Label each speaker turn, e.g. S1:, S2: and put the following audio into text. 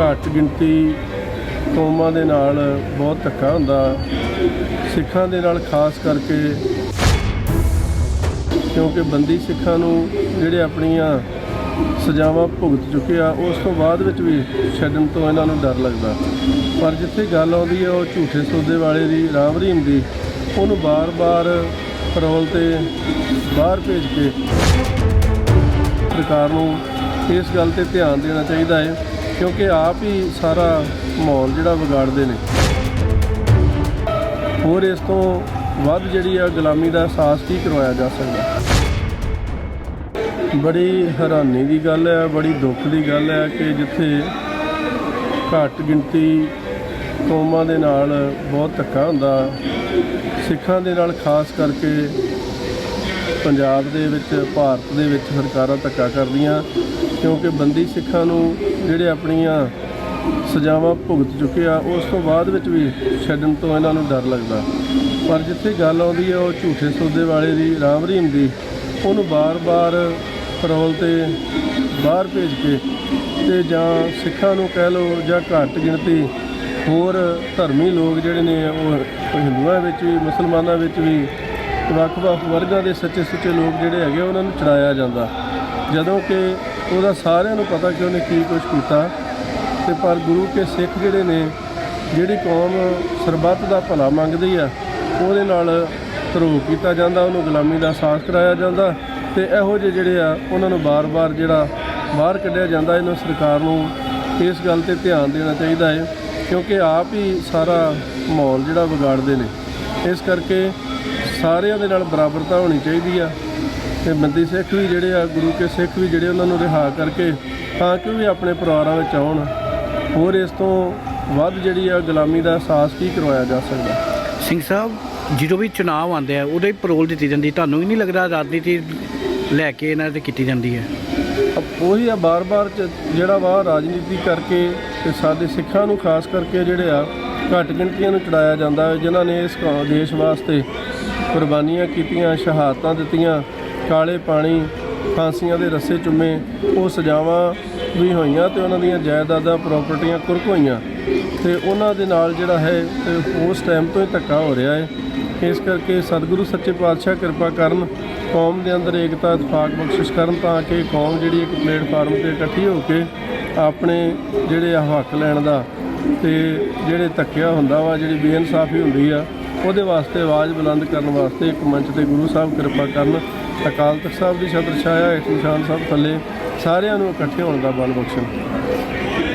S1: ਘੱਟ ਗਿਣਤੀ ਕੌਮਾਂ ਦੇ ਨਾਲ ਬਹੁਤ ਧੱਕਾ ਹੁੰਦਾ, ਸਿੱਖਾਂ ਦੇ ਨਾਲ ਖਾਸ ਕਰਕੇ ਕਿਉਂਕਿ ਬੰਦੀ ਸਿੱਖਾਂ ਨੂੰ ਜਿਹੜੇ ਆਪਣੀਆਂ ਸਜ਼ਾਵਾਂ ਭੁਗਤ ਚੁੱਕੇ ਆ, ਉਸ ਤੋਂ ਬਾਅਦ ਵਿੱਚ ਵੀ ਛੱਡਣ ਤੋਂ ਇਹਨਾਂ ਨੂੰ ਡਰ ਲੱਗਦਾ। ਪਰ ਜਿੱਥੇ ਗੱਲ ਆਉਂਦੀ ਹੈ ਉਹ ਝੂਠੇ ਸੌਦੇ ਵਾਲੇ ਦੀ ਰਾਮ ਰਹੀਮ ਦੀ, ਉਹਨੂੰ ਬਾਰ-ਬਾਰ ਪੈਰੋਲ ਤੇ ਬਾਹਰ ਭੇਜ ਕੇ ਸਰਕਾਰ ਨੂੰ ਇਸ ਗੱਲ ਤੇ ਧਿਆਨ ਦੇਣਾ ਚਾਹੀਦਾ ਹੈ। ਕਿਉਂਕਿ ਆਪ ਹੀ ਸਾਰਾ ਮਾਹੌਲ ਜਿਹੜਾ ਵਿਗਾੜਦੇ ਨੇ। ਹੋਰ ਇਸ ਤੋਂ ਵੱਧ ਜਿਹੜੀ ਆ ਗੁਲਾਮੀ ਦਾ ਅਹਿਸਾਸ ਕੀ ਕਰਵਾਇਆ ਜਾ ਸਕਦਾ? ਬੜੀ ਹੈਰਾਨੀ ਦੀ ਗੱਲ ਹੈ, ਬੜੀ ਦੁੱਖ ਦੀ ਗੱਲ ਹੈ ਕਿ ਜਿੱਥੇ ਘੱਟ ਗਿਣਤੀ ਕੌਮਾਂ ਦੇ ਨਾਲ ਬਹੁਤ ਧੱਕਾ ਹੁੰਦਾ, ਸਿੱਖਾਂ ਦੇ ਨਾਲ ਖਾਸ ਕਰਕੇ ਪੰਜਾਬ ਦੇ ਵਿੱਚ, ਭਾਰਤ ਦੇ ਵਿੱਚ ਸਰਕਾਰਾਂ ਧੱਕਾ ਕਰਦੀਆਂ। ਕਿਉਂਕਿ ਬੰਦੀ ਸਿੱਖਾਂ ਨੂੰ ਜਿਹੜੇ ਆਪਣੀਆਂ ਸਜ਼ਾਵਾਂ ਭੁਗਤ ਚੁੱਕੇ ਆ, ਉਸ ਤੋਂ ਬਾਅਦ ਵਿੱਚ ਵੀ ਛੱਡਣ ਤੋਂ ਇਹਨਾਂ ਨੂੰ ਡਰ ਲੱਗਦਾ। ਪਰ ਜਿੱਥੇ ਗੱਲ ਆਉਂਦੀ ਹੈ ਉਹ ਝੂਠੇ ਸੌਦੇ ਵਾਲੇ ਦੀ, ਰਾਮ ਰਹੀਮ ਦੀ, ਉਹਨੂੰ ਬਾਰ-ਬਾਰ ਪੈਰੋਲ ਤੇ ਬਾਹਰ ਭੇਜ ਕੇ ਤੇ ਜਾਂ ਸਿੱਖਾਂ ਨੂੰ ਕਹਿ ਲਓ ਜਾਂ ਘੱਟ ਗਿਣਤੀ ਹੋਰ ਧਰਮੀ ਲੋਕ ਜਿਹੜੇ ਨੇ, ਉਹ ਹਿੰਦੂਆਂ ਵਿੱਚ ਵੀ, ਮੁਸਲਮਾਨਾਂ ਵਿੱਚ ਵੀ, ਵੱਖ-ਵੱਖ ਵਰਗਾਂ ਦੇ ਸੱਚੇ ਸੁੱਚੇ ਲੋਕ ਜਿਹੜੇ ਹੈਗੇ ਉਹਨਾਂ ਨੂੰ ਚੜਾਇਆ ਜਾਂਦਾ। ਜਦੋਂ ਕਿ ਉਹਦਾ ਸਾਰਿਆਂ ਨੂੰ ਪਤਾ ਕਿ ਉਹਨੇ ਕੀ ਕੁਝ ਕੀਤਾ। ਤੇ ਪਰ ਗੁਰੂ ਕੇ ਸਿੱਖ ਜਿਹੜੇ ਨੇ, ਜਿਹੜੀ ਕੌਮ ਸਰਬੱਤ ਦਾ ਭਲਾ ਮੰਗਦੀ ਆ, ਉਹਦੇ ਨਾਲ ਧਰੋ ਕੀਤਾ ਜਾਂਦਾ, ਉਹਨੂੰ ਗੁਲਾਮੀ ਦਾ ਅਹਿਸਾਸ ਕਰਾਇਆ ਜਾਂਦਾ ਤੇ ਇਹੋ ਜਿਹੇ ਜਿਹੜੇ ਆ, ਉਹਨਾਂ ਨੂੰ ਬਾਰ-ਬਾਰ ਜਿਹੜਾ ਬਾਹਰ ਕੱਢਿਆ ਜਾਂਦਾ, ਇਹਨਾਂ ਸਰਕਾਰ ਨੂੰ ਇਸ ਗੱਲ ਤੇ ਧਿਆਨ ਦੇਣਾ ਚਾਹੀਦਾ ਹੈ ਕਿਉਂਕਿ ਆਪ ਹੀ ਸਾਰਾ ਮਾਹੌਲ ਜਿਹੜਾ ਵਿਗਾੜਦੇ ਨੇ। ਇਸ ਕਰਕੇ ਸਾਰਿਆਂ ਦੇ ਨਾਲ ਬਰਾਬਰਤਾ ਹੋਣੀ ਚਾਹੀਦੀ ਆ। ਤੇ ਬੰਦੀ ਸਿੱਖ ਵੀ ਜਿਹੜੇ ਆ ਗੁਰੂ ਕੇ ਸਿੱਖ ਵੀ ਜਿਹੜੇ ਉਹਨਾਂ ਨੂੰ ਰਿਹਾ ਕਰਕੇ ਤਾਂ ਕਿ ਉਹ ਵੀ ਆਪਣੇ ਪਰਿਵਾਰਾਂ ਵਿੱਚ ਆਉਣ। ਹੋਰ ਇਸ ਤੋਂ ਵੱਧ ਜਿਹੜੀ ਆ ਗੁਲਾਮੀ ਦਾ ਅਹਿਸਾਸ ਕੀ ਕਰਵਾਇਆ ਜਾ ਸਕਦਾ?
S2: ਸਿੰਘ ਸਾਹਿਬ ਜਦੋਂ ਵੀ ਚੁਣਾਵ ਆਉਂਦੇ ਆ ਉਦੋਂ ਹੀ ਪਰੋਲ ਦਿੱਤੀ ਜਾਂਦੀ ਤੁਹਾਨੂੰ ਵੀ ਨਹੀਂ ਲੱਗਦਾ ਰਾਜਨੀਤੀ ਲੈ ਕੇ ਇਹਨਾਂ ਤੇ ਕੀਤੀ ਜਾਂਦੀ ਹੈ?
S1: ਉਹੀ ਆ ਬਾਰ-ਬਾਰ ਜਿਹੜਾ ਵਾ ਰਾਜਨੀਤੀ ਕਰਕੇ ਤੇ ਸਾਡੇ ਸਿੱਖਾਂ ਨੂੰ ਖਾਸ ਕਰਕੇ ਜਿਹੜੇ ਆ ਘੱਟ ਗਿਣਤੀਆਂ ਨੂੰ ਚੜਾਇਆ ਜਾਂਦਾ ਹੈ ਜਿਨ੍ਹਾਂ ਨੇ ਇਸ ਦੇਸ਼ ਵਾਸਤੇ ਕੁਰਬਾਨੀਆਂ ਕੀਤੀਆਂ ਸ਼ਹਾਦਤਾਂ ਦਿੱਤੀਆਂ ਕਾਲੇ ਪਾਣੀ ਫਾਂਸੀਆਂ ਦੇ ਰੱਸੇ ਚੁੰਮੇ ਉਹ ਸਜ਼ਾਵਾਂ ਵੀ ਹੋਈਆਂ ਤੇ ਉਹਨਾਂ ਦੀਆਂ ਜਾਇਦਾਦਾਂ ਪ੍ਰਾਪਰਟੀਆਂ ਕੁਰਕ ਹੋਈਆਂ ਤੇ ਉਹਨਾਂ ਦੇ ਨਾਲ ਜਿਹੜਾ ਹੈ ਉਸ ਟਾਈਮ ਤੋਂ ਹੀ ਧੱਕਾ ਹੋ ਰਿਹਾ ਹੈ। ਇਸ ਕਰਕੇ ਸਤਿਗੁਰੂ ਸੱਚੇ ਪਾਤਸ਼ਾਹ ਕਿਰਪਾ ਕਰਨ ਕੌਮ ਦੇ ਅੰਦਰ ਏਕਤਾ, ਇਤਫਾਕ, ਬਖਸ਼ਿਸ਼ ਕਰਨ ਤਾਂ ਕਿ ਕੌਮ ਜਿਹੜੀ ਇੱਕ ਪਲੇਟਫਾਰਮ ਤੇ ਇਕੱਠੀ ਹੋ ਕੇ ਆਪਣੇ ਜਿਹੜੇ ਆ ਹੱਕ ਲੈਣ ਦਾ ਤੇ ਜਿਹੜੇ ਧੱਕਿਆ ਹੁੰਦਾ ਵਾ, ਜਿਹੜੀ ਬੇਇਨਸਾਫੀ ਹੁੰਦੀ ਆ, ਉਹਦੇ ਵਾਸਤੇ ਆਵਾਜ਼ ਬੁਲੰਦ ਕਰਨ ਵਾਸਤੇ ਇੱਕ ਮੰਚ ਤੇ ਗੁਰੂ ਸਾਹਿਬ ਕਿਰਪਾ ਕਰਨ ਅਕਾਲ ਤਖਤ ਸਾਹਿਬ ਦੀ ਛਤਰ ਛਾਇਆ, ਹੇਠ ਨਿਸ਼ਾਨ ਸਾਹਿਬ ਥੱਲੇ, ਸਾਰਿਆਂ ਨੂੰ ਇਕੱਠੇ ਹੋਣ ਦਾ ਬਲ ਬਖਸ਼ਣ।